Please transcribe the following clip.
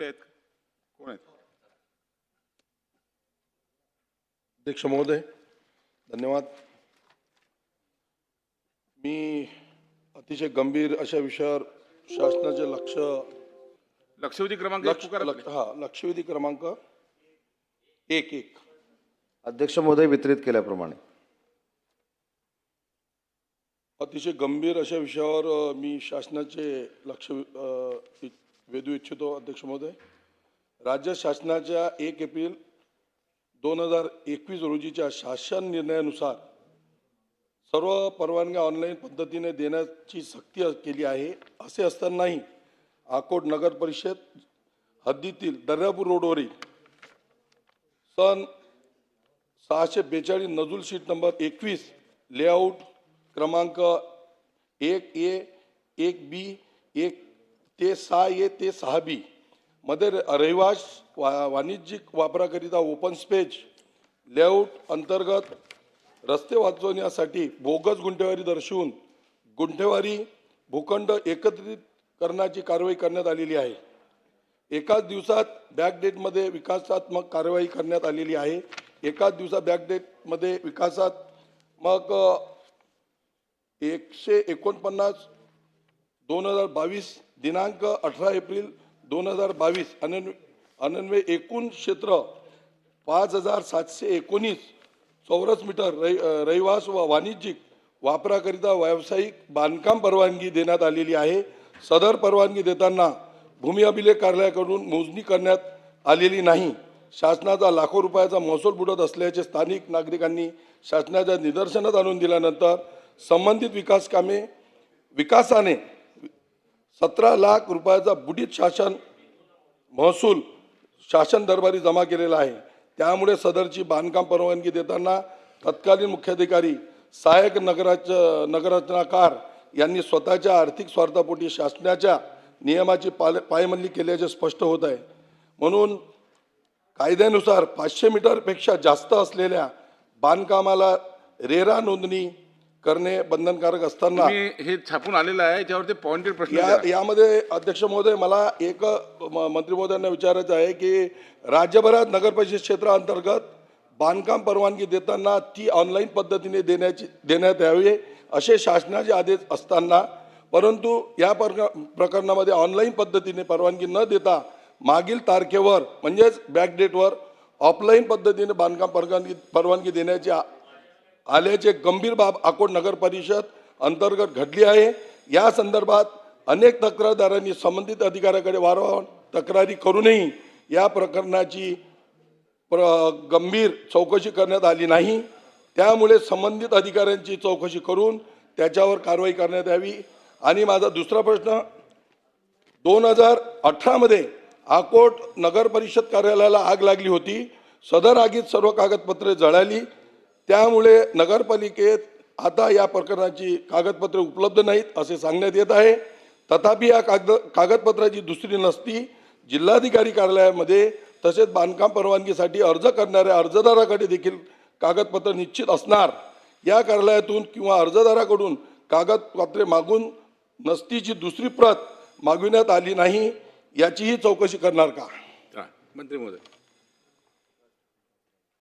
कुठे आहेत कोण आहेत अध्यक्ष महोदय धन्यवाद मी अतिशय गंभीर अशा विषयावर शासनाचे लक्ष लक्षवेधी क्रमांक एक लक्ष लक्ष- हा लक्षवेधी क्रमांक एक एक अध्यक्ष महोदय वितरित केल्याप्रमाणे अतिशय गंभीर अशा विषयावर अ, मी शासनाचे लक्ष अ, भेदू इच्छितो अध्यक्ष महोदय. राज्य शासनाच्या एक एप्रिल दोन हजार एकवीस रोजीच्या शासन निर्णयानुसार सर्व परवानग्या ऑनलाईन पद्धतीने देण्याची सक्ती केली आहे. असे असतानाही आकोट नगर परिषद हद्दीतील दर्यापूर रोडवरील सन सहाशे बेचाळीस नजूल शीट नंबर एकवीस लेआउट क्रमांक एक ए एक बी एक ते सहा ए ते सहा बी. मध्ये रहिवास वा वाणिज्यिक वापराकरिता ओपन स्पेस लेआउट अंतर्गत रस्ते वाचवण्यासाठी बोगस गुंठेवारी दर्शवून गुंठेवारी भूखंड एकत्रित करण्याची कारवाई करण्यात आलेली आहे. एकाच दिवसात बॅकडेटमध्ये विकासात्मक कारवाई करण्यात आलेली आहे. एकाच दिवसात बॅकडेटमध्ये विकासात मग एकशे एकोणपन्नास दोन हजार बावीस दिनांक अठरा एप्रिल दोन हजार बावीस अनन्व अनन्वय एकूण क्षेत्र पाच हजार सातशे एकोणीस चौरस मीटर रहि रहिवास व वाणिज्यिक वापराकरिता व्यावसायिक बांधकाम परवानगी देण्यात आलेली आहे. सदर परवानगी देताना भूमी अभिलेख कार्यालयाकडून मोजणी करण्यात आलेली नाही. शासनाचा लाखो रुपयाचा महसूल बुडत असल्याचे स्थानिक नागरिकांनी शासनाच्या निदर्शनात आणून दिल्यानंतर संबंधित विकास कामे विकासाने सतरा लाख रुपयाचा बुडीत शासन महसूल शासन दरबारी जमा केलेला आहे. त्यामुळे सदरची बांधकाम परवानगी देताना तत्कालीन मुख्याधिकारी सहाय्यक नगराच नगररचनाकार यांनी स्वतःच्या आर्थिक स्वार्थापोटी शासनाच्या नियमाची पाल पायमल्ली केल्याचे स्पष्ट होत आहे. म्हणून कायद्यानुसार पाचशे मीटरपेक्षा जास्त असलेल्या बांधकामाला रेरा नोंदणी करणे बंधनकारक असताना हे छापून आलेलं आहे याच्यावरती पॉइंटेड प्रश्न. यामध्ये अध्यक्ष महोदय मला एक मंत्री महोदयांना विचारायचं आहे की राज्यभरात नगरपरिषद क्षेत्राअंतर्गत बांधकाम परवानगी देताना ती ऑनलाईन पद्धतीने देण्याची देण्यात यावी असे शासनाचे आदेश असताना परंतु या प्रक प्रकरणामध्ये ऑनलाईन पद्धतीने परवानगी न देता मागील तारखेवर म्हणजेच बॅकडेटवर ऑफलाईन पद्धतीने बांधकाम परवानगी परवानगी देण्याची आल्याचे गंभीर बाब अकोट नगर परिषद अंतर्गत घडली आहे या संदर्भात अनेक तक्रारदारांनी संबंधित अधिकाऱ्याकडे वारंवार तक्रारी करूनही या प्रकरणाची प्र गंभीर चौकशी करण्यात आली नाही. त्यामुळे संबंधित अधिकाऱ्यांची चौकशी करून त्याच्यावर कारवाई करण्यात यावी. आणि माझा दुसरा प्रश्न दोन हजार अठरामध्ये अकोट नगर परिषद कार्यालयाला आग लागली होती. सदर आगीत सर्व कागदपत्रे जळाली. त्यामुळे नगरपालिकेत आता या प्रकरणाची कागदपत्रे उपलब्ध नाहीत असे सांगण्यात येत आहे. तथापि या कागद कागदपत्राची दुसरी नसती जिल्हाधिकारी कार्यालयामध्ये तसेच बांधकाम परवानगीसाठी अर्ज करणाऱ्या अर्जदाराकडे देखील कागदपत्र निश्चित असणार. या कार्यालयातून किंवा अर्जदाराकडून कागदपत्रे मागून नसतीची दुसरी प्रत मागविण्यात आली नाही याचीही चौकशी करणार का? मंत्री महोदय.